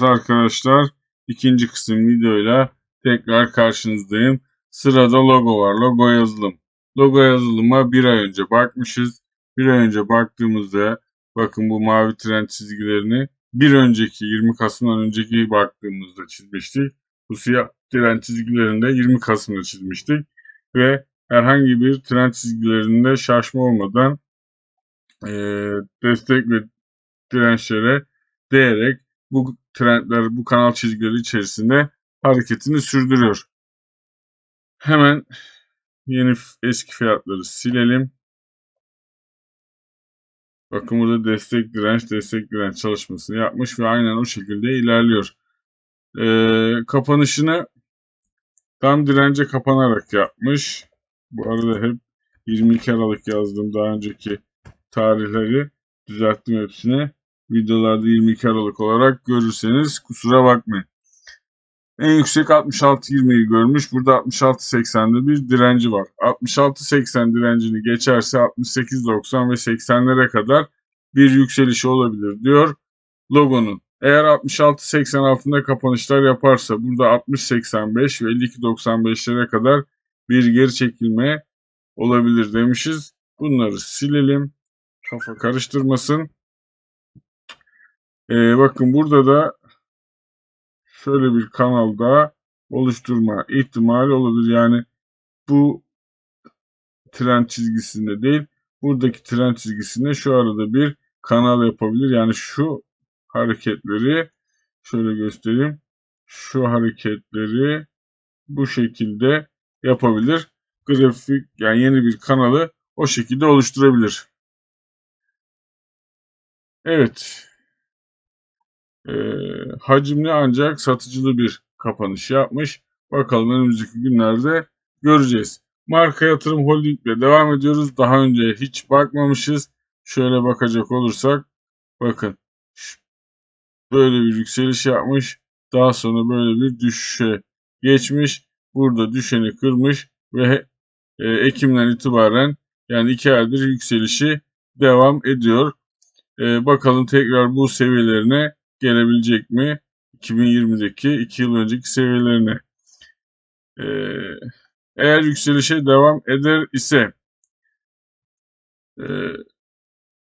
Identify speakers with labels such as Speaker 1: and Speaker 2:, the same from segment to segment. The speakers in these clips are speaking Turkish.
Speaker 1: Evet arkadaşlar ikinci kısım videoyla tekrar karşınızdayım. Sırada logo var. Logo yazılım. Logo yazılıma bir ay önce bakmışız. Bir ay önce baktığımızda bakın bu mavi tren çizgilerini bir önceki 20 Kasım'dan önceki baktığımızda çizmiştik. Bu siyah tren çizgilerini de 20 Kasım'da çizmiştik. Ve herhangi bir tren çizgilerinde şaşma olmadan e, destek ve dirençlere değerek bu trendler, bu kanal çizgileri içerisinde hareketini sürdürüyor. Hemen yeni eski fiyatları silelim. Bakın burada destek direnç, destek direnç çalışmasını yapmış ve aynen o şekilde ilerliyor. Ee, kapanışını tam dirence kapanarak yapmış. Bu arada hep 22 Aralık yazdım daha önceki tarihleri düzelttim hepsini videolarda 22 Aralık olarak görürseniz kusura bakmayın. En yüksek 66.20'yi görmüş. Burada 66.80'de bir direnci var. 66.80 direncini geçerse 68.90 ve 80'lere kadar bir yükselişi olabilir diyor logonun. Eğer 66.80 altında kapanışlar yaparsa burada 60.85 ve 52.95'lere kadar bir geri çekilme olabilir demişiz. Bunları silelim. Kafa karıştırmasın. Ee, bakın burada da şöyle bir kanalda oluşturma ihtimali olabilir. Yani bu tren çizgisinde değil, buradaki tren çizgisinde şu arada bir kanal yapabilir. Yani şu hareketleri şöyle göstereyim. Şu hareketleri bu şekilde yapabilir. Grafik yani yeni bir kanalı o şekilde oluşturabilir. Evet e, hacimli ancak satıcılı bir kapanış yapmış. Bakalım önümüzdeki günlerde göreceğiz. Marka Yatırım Holding ile devam ediyoruz. Daha önce hiç bakmamışız. Şöyle bakacak olursak bakın böyle bir yükseliş yapmış. Daha sonra böyle bir düşüşe geçmiş. Burada düşeni kırmış ve e, Ekim'den itibaren yani iki aydır yükselişi devam ediyor. E, bakalım tekrar bu seviyelerine gelebilecek mi? 2020'deki 2 yıl önceki seviyelerine. Ee, eğer yükselişe devam eder ise e,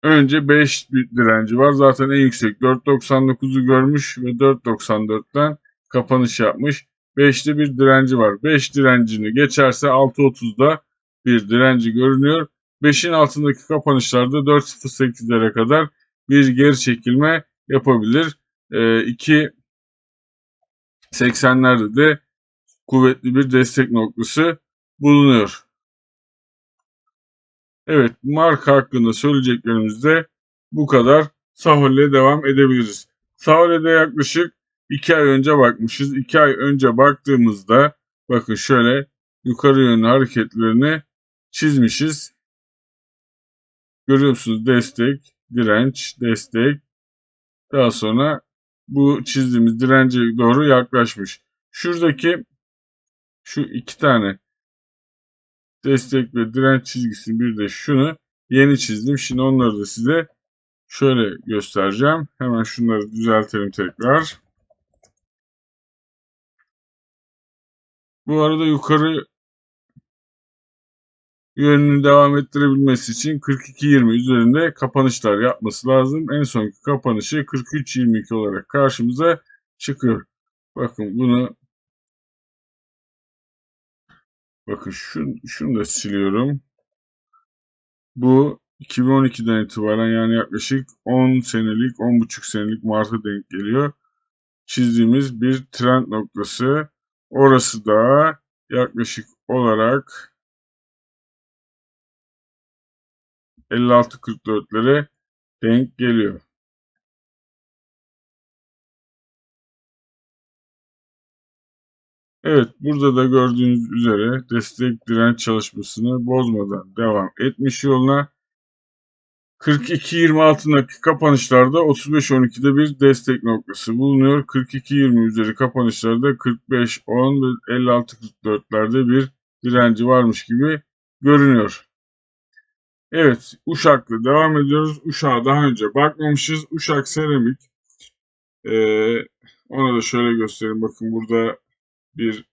Speaker 1: önce 5 bir direnci var. Zaten en yüksek 4.99'u görmüş ve 4.94'ten kapanış yapmış. 5'te bir direnci var. 5 direncini geçerse 6.30'da bir direnci görünüyor. 5'in altındaki kapanışlarda 4.08'lere kadar bir geri çekilme yapabilir e, iki 80'lerde de kuvvetli bir destek noktası bulunuyor. Evet marka hakkında söyleyeceklerimiz de bu kadar. Sahol'e devam edebiliriz. Sahol'e yaklaşık 2 ay önce bakmışız. 2 ay önce baktığımızda bakın şöyle yukarı yönlü hareketlerini çizmişiz. Görüyorsunuz destek, direnç, destek. Daha sonra bu çizdiğimiz dirence doğru yaklaşmış. Şuradaki şu iki tane destek ve direnç çizgisi bir de şunu yeni çizdim. Şimdi onları da size şöyle göstereceğim. Hemen şunları düzeltelim tekrar. Bu arada yukarı yönünü devam ettirebilmesi için 42-20 üzerinde kapanışlar yapması lazım. En sonki kapanışı 43-22 olarak karşımıza çıkıyor. Bakın bunu bakın şunu, şunu da siliyorum. Bu 2012'den itibaren yani yaklaşık 10 senelik, 10,5 senelik Mart'a denk geliyor. Çizdiğimiz bir trend noktası. Orası da yaklaşık olarak 56-44'lere denk geliyor. Evet burada da gördüğünüz üzere destek direnç çalışmasını bozmadan devam etmiş yoluna. 42-20 altındaki kapanışlarda 35-12'de bir destek noktası bulunuyor. 42-20 üzeri kapanışlarda 45-10 ve 56-44'lerde bir direnci varmış gibi görünüyor. Evet, Uşak'la devam ediyoruz. Uşak'a daha önce bakmamışız. Uşak Seramik e, Onu da şöyle göstereyim. Bakın burada bir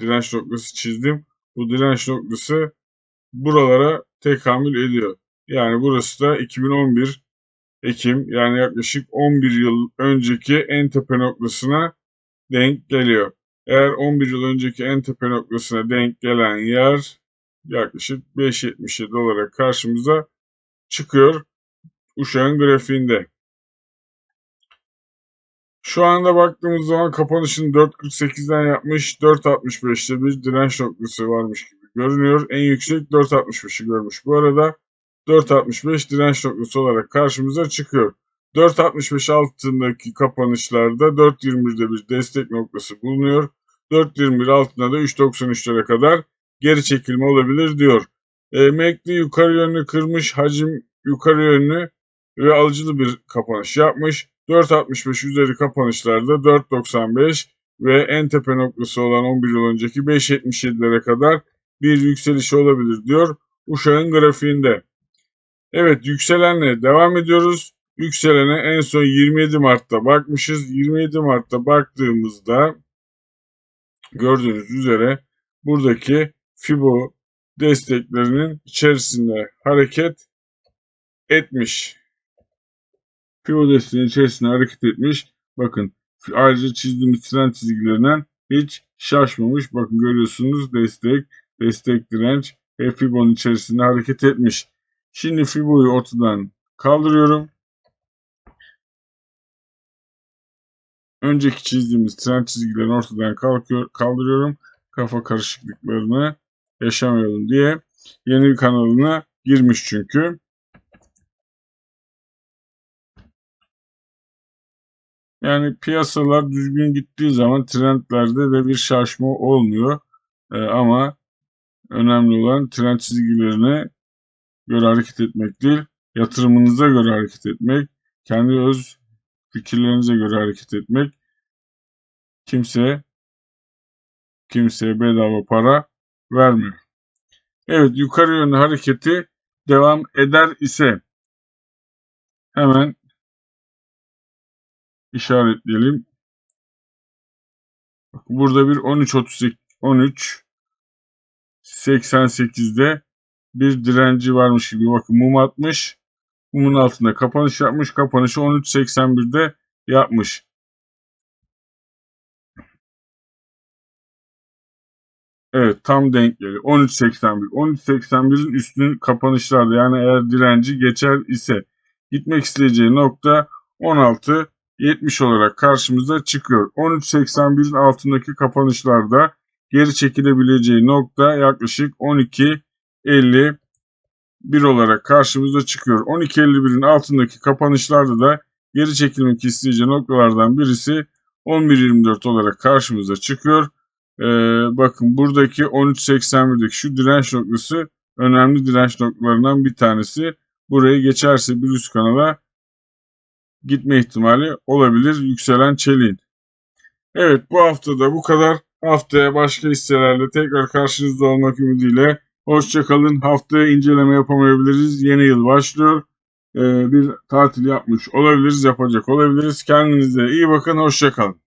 Speaker 1: direnç noktası çizdim. Bu direnç noktası buralara tekamül ediyor. Yani burası da 2011 Ekim yani yaklaşık 11 yıl önceki en tepe noktasına denk geliyor. Eğer 11 yıl önceki en tepe noktasına denk gelen yer yaklaşık 5.77 olarak karşımıza çıkıyor uşağın grafiğinde. Şu anda baktığımız zaman kapanışını 4.48'den yapmış. 4.65'te bir direnç noktası varmış gibi görünüyor. En yüksek 4.65'i görmüş. Bu arada 4.65 direnç noktası olarak karşımıza çıkıyor. 4.65 altındaki kapanışlarda 4.21'de bir destek noktası bulunuyor. 4.21 altında da 3.93'lere kadar geri çekilme olabilir diyor. E, MACD yukarı yönlü kırmış, hacim yukarı yönlü ve alıcılı bir kapanış yapmış. 4.65 üzeri kapanışlarda 4.95 ve en tepe noktası olan 11 yıl önceki 5.77'lere kadar bir yükselişi olabilir diyor uşağın grafiğinde. Evet yükselenle devam ediyoruz. Yükselene en son 27 Mart'ta bakmışız. 27 Mart'ta baktığımızda gördüğünüz üzere buradaki Fibo desteklerinin içerisinde hareket etmiş. Fibo desteğinin içerisinde hareket etmiş. Bakın ayrıca çizdiğimiz tren çizgilerinden hiç şaşmamış. Bakın görüyorsunuz destek, destek direnç ve Fibo'nun içerisinde hareket etmiş. Şimdi Fibo'yu ortadan kaldırıyorum. Önceki çizdiğimiz tren çizgilerini ortadan kalkıyor, kaldırıyorum. Kafa karışıklıklarını yaşamayalım diye. Yeni bir kanalına girmiş çünkü. Yani piyasalar düzgün gittiği zaman trendlerde de bir şaşma olmuyor. Ee, ama önemli olan trend çizgilerine göre hareket etmek değil, yatırımınıza göre hareket etmek, kendi öz fikirlerinize göre hareket etmek. Kimse kimseye bedava para vermiyor. Evet yukarı yönlü hareketi devam eder ise hemen işaretleyelim. Burada bir 13.38 13 88'de bir direnci varmış gibi. Bakın mum atmış. Mumun altında kapanış yapmış. Kapanışı 13.81'de yapmış. Evet tam denk geliyor. 13.81. 13.81'in üstünün kapanışlarda yani eğer direnci geçer ise gitmek isteyeceği nokta 16.70 olarak karşımıza çıkıyor. 13.81'in altındaki kapanışlarda geri çekilebileceği nokta yaklaşık 12.50 1 olarak karşımıza çıkıyor. 12.51'in altındaki kapanışlarda da geri çekilmek isteyeceği noktalardan birisi 11.24 olarak karşımıza çıkıyor. Ee, bakın buradaki 13.81'deki şu direnç noktası önemli direnç noktalarından bir tanesi. Burayı geçerse bir üst kanala gitme ihtimali olabilir yükselen çeliğin. Evet bu haftada bu kadar. Haftaya başka hisselerle tekrar karşınızda olmak ümidiyle Hoşçakalın. Haftaya inceleme yapamayabiliriz. Yeni yıl başlıyor. Ee, bir tatil yapmış olabiliriz, yapacak olabiliriz. Kendinize iyi bakın. Hoşçakalın.